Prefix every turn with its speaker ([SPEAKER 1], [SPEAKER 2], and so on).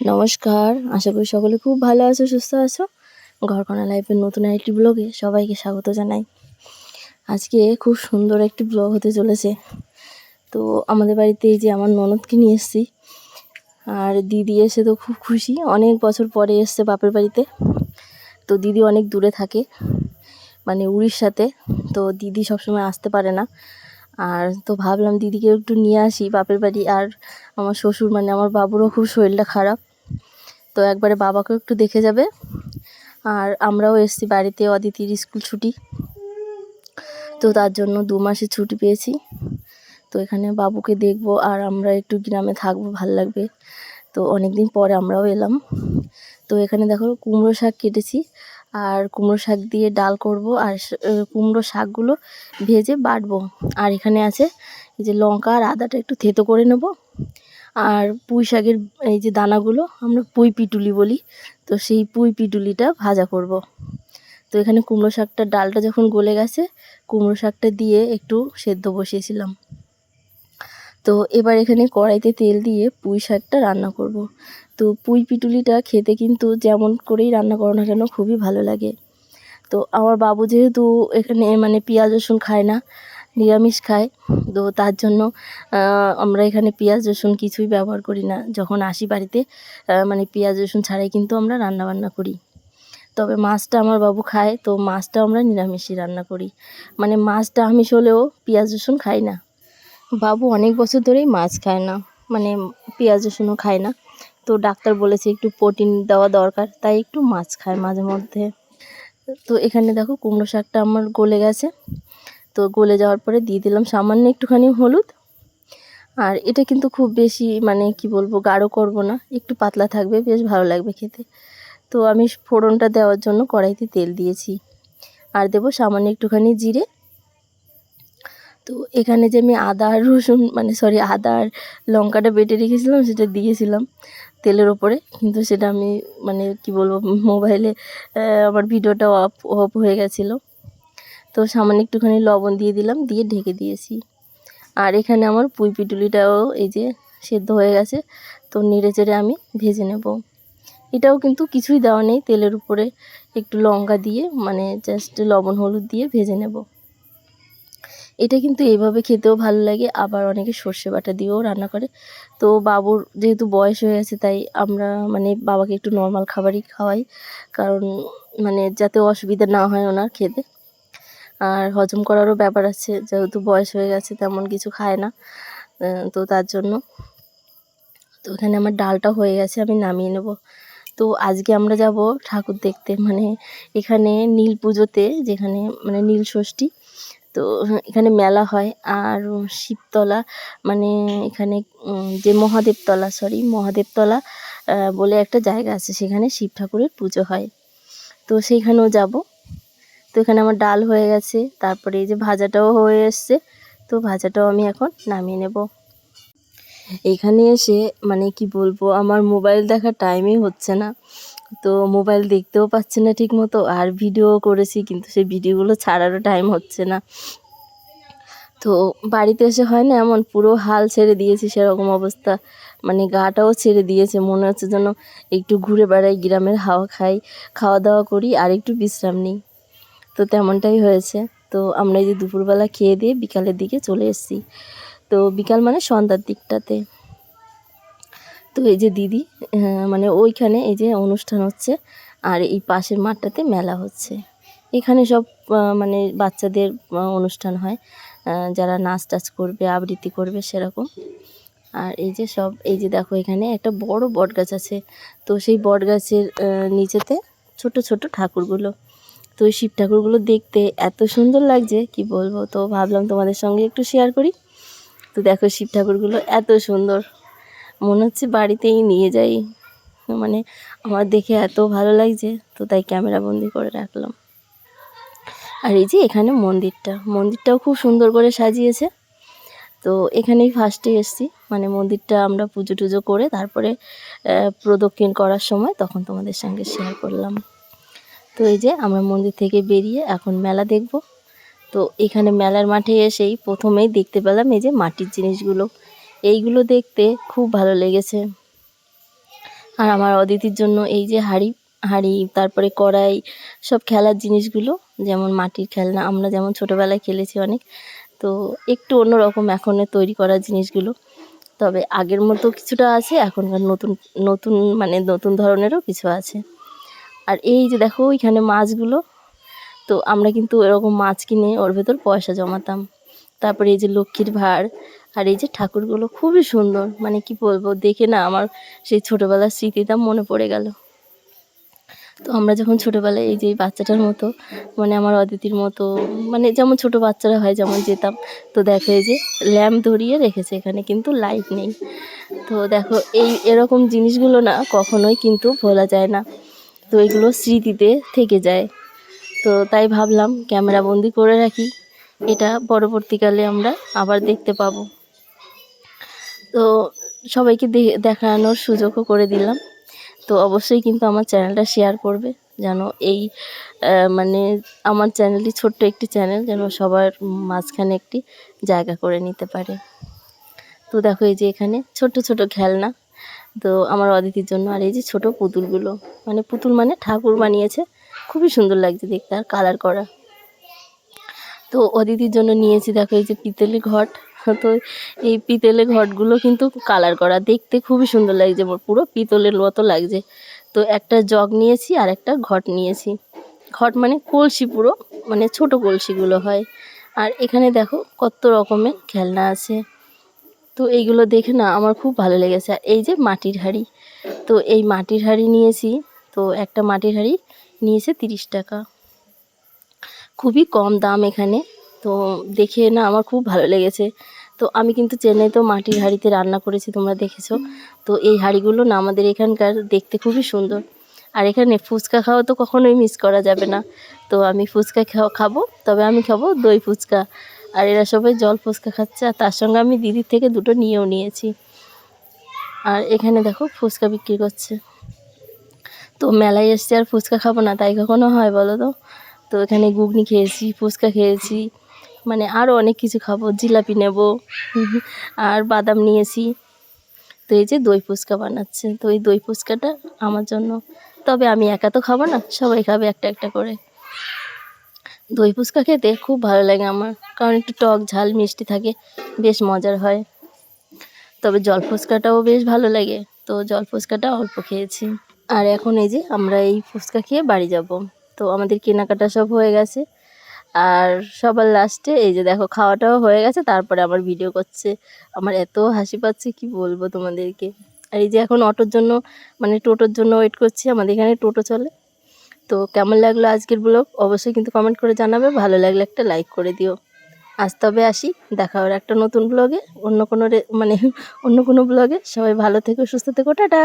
[SPEAKER 1] নমস্কার, আশা করি সকলে খুব ভালো আছো, সুস্থ আছো। ঘরকণা লাইফের নতুন একটি ব্লগে সবাইকে স্বাগত জানাই। আজকে খুব সুন্দর একটি ব্লগ হতে চলেছে। তো আমাদের বাড়িতে এই যে আমার ননদকে নিয়ে এসেছি, আর দিদি এসে তো খুব খুশি, অনেক বছর পরে এসছে বাপের বাড়িতে। তো দিদি অনেক দূরে থাকে মানে উড়িষ্যাতে, তো দিদি সবসময় আসতে পারে না। আর তো ভাবলাম দিদিকে একটু নিয়ে আসি, বাপের বাড়ি। আর আমার শ্বশুর মানে আমার বাবুরও খুব শরীরটা খারাপ। তো একবারে বাবাকেও একটু দেখে যাবে। আর আমরাও এসছি বাড়িতে, অদিতির স্কুল ছুটি। তো তার জন্য দু মাসের ছুটি পেয়েছি। তো এখানে বাবুকে দেখব আর আমরা একটু গ্রামে থাকব, ভালো লাগবে। তো অনেক দিন পরে আমরাও এলাম। তো এখানে দেখো কুমড়ো শাক কেটেছি। আর কুমড়ো শাক দিয়ে ডাল করব আর কুমড়ো শাকগুলো ভেজে বাটবো। আর এখানে আছে এই যে লঙ্কা আর আদাটা একটু থেতো করে নেব। আর পুঁই শাকের এই যে দানাগুলো আমরা পুঁই পিটুলি বলি, তো সেই পুঁই পিটুলিটা ভাজা করব। তো এখানে কুমড়ো শাকটা, ডালটা যখন গলে গেছে, কুমড়ো শাকটা দিয়ে একটু সেদ্ধ বসিয়েছিলাম। তো এবার এখানে কড়াইতে তেল দিয়ে পুঁই শাকটা রান্না করব। তো পুঁই পিটুলিটা খেতে কিন্তু যেমন করেই রান্না করো না কেন খুবই ভালো লাগে। তো আমার বাবু যেহেতু এখানে মানে পেঁয়াজ, রসুন খায় না, নিরামিষ খায়, তো তার জন্য আমরা এখানে পেঁয়াজ, রসুন কিছুই ব্যবহার করি না। যখন আসি বাড়িতে মানে পেঁয়াজ, রসুন ছাড়াই কিন্তু আমরা রান্না বান্না করি। তবে মাছটা আমার বাবু খায়, তো মাছটা আমরা নিরামিষই রান্না করি। মানে মাছটা আমিষ হলেও পেঁয়াজ, রসুন খাই না। বাবু অনেক বছর ধরেই মাছ খায় না মানে পেঁয়াজ রসুনও খায় না। তো ডাক্তার বলেছে একটু প্রোটিন দেওয়া দরকার, তাই একটু মাছ খায় মাঝে মধ্যে। তো এখানে দেখো কুমড়ো শাকটা আমার গলে গেছে। তো গলে যাওয়ার পরে দিয়ে দিলাম সামান্য একটুখানি হলুদ। আর এটা কিন্তু খুব বেশি মানে কি বলব, গাঢ় করব না, একটু পাতলা থাকবে, বেশ ভালো লাগবে খেতে। তো আমি ফোড়নটা দেওয়ার জন্য কড়াইতে তেল দিয়েছি। আর দেবো সামান্য একটুখানি জিরে তো এখানে যে আমি আদা, রসুন মানে সরি আদা আর লঙ্কাটা বেটে রেখেছিলাম, সেটা দিয়েছিলাম তেলের ওপরে। কিন্তু সেটা আমি মানে কি বলব, মোবাইলে আমার ভিডিওটা অফ অফ হয়ে গেছিল। তো সামান্য একটুখানি লবণ দিয়ে দিলাম, দিয়ে ঢেকে দিয়েছি। আর এখানে আমার পুঁই পিটুলিটাও এই যে সেদ্ধ হয়ে গেছে, তো নেড়ে চেড়ে আমি ভেজে নেব। এটাও কিন্তু কিছুই দেওয়া নেই তেলের উপরে, একটু লঙ্কা দিয়ে মানে জাস্ট লবণ, হলুদ দিয়ে ভেজে নেব। এটা কিন্তু এভাবে খেতেও ভালো লাগে। আবার অনেকে সর্ষে বাটা দিয়েও রান্না করে। তো বাবুর যেহেতু বয়স হয়ে গেছে, তাই আমরা মানে বাবাকে একটু নর্মাল খাবারই খাওয়াই। কারণ মানে যাতে অসুবিধা না হয় ওনার খেতে। আর হজম করারও ব্যাপার আছে, যেহেতু বয়স হয়ে গেছে, তেমন কিছু খায় না। তো তার জন্য। তো এখানে আমার ডালটা হয়ে গেছে, আমি নামিয়ে নেব। তো আজকে আমরা যাব ঠাকুর দেখতে। মানে এখানে নীল পুজোতে, যেখানে মানে নীল ষষ্ঠী। তো এখানে মেলা হয়। আর শিবতলা মানে এখানে যে মহাদেবতলা সরি মহাদেবতলা বলে একটা জায়গা আছে। সেখানে শিব ঠাকুরের পুজো হয়। তো সেইখানেও যাব। তো এখানে আমার ডাল হয়ে গেছে। তারপরে এই যে ভাজাটাও হয়ে এসছে। তো ভাজাটাও আমি এখন নামিয়ে নেব। এখানে এসে মানে কি বলব, আমার মোবাইল দেখার টাইমই হচ্ছে না। তো মোবাইল দেখতেও পাচ্ছে না ঠিক মতো আর ভিডিও করেছি, কিন্তু সেই ভিডিওগুলো ছাড়ারও টাইম হচ্ছে না। তো বাড়িতে এসে হয় না এমন, পুরো হাল ছেড়ে দিয়েছি সেরকম অবস্থা। মানে গাটাও ছেড়ে দিয়েছে, মনে হচ্ছে যেন একটু ঘুরে বেড়াই, গ্রামের হাওয়া খাই খাওয়া দাওয়া করি, আর একটু বিশ্রাম নিই। তো তেমনটাই হয়েছে। তো আমরা এই যে দুপুরবেলা খেয়ে দিয়ে বিকালের দিকে চলে এসেছি। তো বিকাল মানে সন্ধ্যার দিকটাতে। তো এই যে দিদি মানে ওইখানে এই যে অনুষ্ঠান হচ্ছে আর এই পাশের মাঠটাতে মেলা হচ্ছে। এখানে সব মানে বাচ্চাদের অনুষ্ঠান হয়। যারা নাচ টাচ করবে, আবৃত্তি করবে সেরকম। আর এই যে সব, এই যে দেখো এখানে একটা বড় বট গাছ আছে। তো সেই বট গাছের নিচেতে ছোট ছোট ঠাকুরগুলো। তো ওই শিব ঠাকুরগুলো দেখতে এত সুন্দর লাগছে, কি বলব? তো ভাবলাম তোমাদের সঙ্গে একটু শেয়ার করি। তো দেখো শিব ঠাকুরগুলো এত সুন্দর। মনে হচ্ছে বাড়িতেই নিয়ে যাই। মানে আমার দেখে এত ভালো লাগছে, তো তাই ক্যামেরা বন্দি করে রাখলাম। আর এই যে এখানে মন্দিরটা, মন্দিরটাও খুব সুন্দর করে সাজিয়েছে। তো এখানেই ফার্স্টে এসছি মানে মন্দিরটা আমরা পুজো টুজো করে তারপরে প্রদক্ষিণ করার সময় তখন তোমাদের সঙ্গে শেয়ার করলাম। তো এই যে আমরা মন্দির থেকে বেরিয়ে এখন মেলা দেখব। তো এখানে মেলার মাঠে এসেই প্রথমেই দেখতে পেলাম এই যে মাটির জিনিসগুলো এইগুলো দেখতে খুব ভালো লেগেছে। আর আমার অদিতির জন্য এই যে হাঁড়ি হাঁড়ি, তারপরে কড়াই, সব খেলার জিনিসগুলো, যেমন মাটির খেলনা, আমরা যেমন ছোটোবেলায় খেলেছি অনেক, তো একটু অন্যরকম এখনের তৈরি করা জিনিসগুলো। তবে আগের মতো কিছুটা আছে, এখনকার নতুন নতুন মানে নতুন ধরনেরও কিছু আছে। আর এই যে দেখো এখানে মাছগুলো, তো আমরা কিন্তু এরকম মাছ কিনে ওর ভেতর পয়সা জমাতাম। তারপরে এই যে লক্ষ্মীর ভাঁড় আর এই যে ঠাকুরগুলো খুবই সুন্দর মানে কি বলব, দেখে না আমার সেই ছোটোবেলার স্মৃতিটা মনে পড়ে গেল। তো আমরা যখন ছোটোবেলায় এই যে বাচ্চাটার মতো মানে আমার অদিতির মতো মানে যেমন ছোট বাচ্চারা হয় যেমন যেতাম, তো দেখো এই যে ল্যাম্প ধরিয়ে রেখেছে, এখানে কিন্তু লাইট নেই। তো দেখো, এই এরকম জিনিসগুলো না কখনোই কিন্তু ভোলা যায় না। তো এগুলো স্মৃতিতে থেকে যায়। তো তাই ভাবলাম, ক্যামেরা বন্দি করে রাখি। এটা পরবর্তীকালে আমরা আবার দেখতে পাবো। তো সবাইকে দেখানোর সুযোগও করে দিলাম। তো অবশ্যই কিন্তু আমার চ্যানেলটা শেয়ার করবে, যেন এই মানে আমার চ্যানেলটি ছোট্ট একটি চ্যানেল, যেন সবার মাঝখানে একটি জায়গা করে নিতে পারে। তো দেখো এই যে এখানে ছোট ছোট খেলনা। তো আমার অদিতির জন্য আর এই যে ছোট পুতুলগুলো মানে পুতুল মানে ঠাকুর বানিয়েছে। খুবই সুন্দর লাগছে দেখতে আর কালার করা। তো অদিতির জন্য নিয়েছি দেখো এই যে পিতলের ঘট। তো এই পিতলের ঘটগুলো কিন্তু কালার করা। দেখতে খুবই সুন্দর লাগছে পুরো পিতলের মতো লাগছে। তো একটা জগ নিয়েছি আর একটা ঘট নিয়েছি। ঘট মানে কলসি পুরো মানে ছোট কলসিগুলো হয়। আর এখানে দেখো কত রকমের খেলনা আছে। তো এইগুলো দেখে না আমার খুব ভালো লেগেছে। আর এই যে মাটির হাঁড়ি, তো এই মাটির হাঁড়ি নিয়েছি। তো একটা মাটির হাঁড়ি নিয়েছে তিরিশ টাকা। খুবই কম দাম এখানে। তো দেখে না আমার খুব ভালো লেগেছে। তো আমি কিন্তু চেন্নাইতেও মাটির হাঁড়িতে রান্না করেছি, তোমরা দেখেছ। তো এই হাঁড়িগুলো না আমাদের এখানকার দেখতে খুবই সুন্দর। আর এখানে ফুচকা খাওয়া তো কখনোই মিস করা যাবে না। তো আমি ফুচকা খাব, তবে আমি খাব দই ফুচকা। আর এরা সবাই জল ফুচকা খাচ্ছে, আর তার সঙ্গে আমি দিদির থেকে দুটো নিয়েও নিয়েছি। আর এখানে দেখো ফুচকা বিক্রি করছে। তো মেলায় এসছি আর ফুচকা খাব না, তাই কখনো হয় বলো তো? তো এখানে ঘুগনি খেয়েছি, ফুচকা খেয়েছি। মানে আরও অনেক কিছু খাব, জিলাপি নেব, আর বাদাম নিয়েছি। তো এই যে দই ফুচকা বানাচ্ছে তো এই দই ফুচকাটা আমার জন্য। তবে আমি একা তো খাব না, সবাই খাবে একটা একটা করে। দই ফুচকা খেতে খুব ভালো লাগে আমার, কারণ একটু টক, ঝাল, মিষ্টি থাকে, বেশ মজার হয়। তবে জল ফুচকাটাও বেশ ভালো লাগে, তো জল ফুচকাটা অল্প খেয়েছি। আর এখন এই যে আমরা এই ফুচকা খেয়ে বাড়ি যাব। তো আমাদের কেনাকাটা সব হয়ে গেছে আর সবার লাস্টে এই যে দেখো, খাওয়াটাও হয়ে গেছে, তারপরে আমার ভিডিও করছে। আমার এত হাসি পাচ্ছে, কি বলব তোমাদেরকে? আর এই যে এখন অটোর জন্য মানে টোটোর জন্য ওয়েট করছি, আমাদের এখানে টোটো চলে। তো কেমন লাগল আজকের ব্লগ অবশ্যই কিন্তু কমেন্ট করে জানাবে, ভালো লাগলে একটা লাইক করে দিও। আজ তবে আসি, দেখা হবে একটা নতুন ব্লগে অন্য কোনো মানে অন্য কোনো ব্লগে সবাই ভালো থেকো, সুস্থ থেকো, টাটা!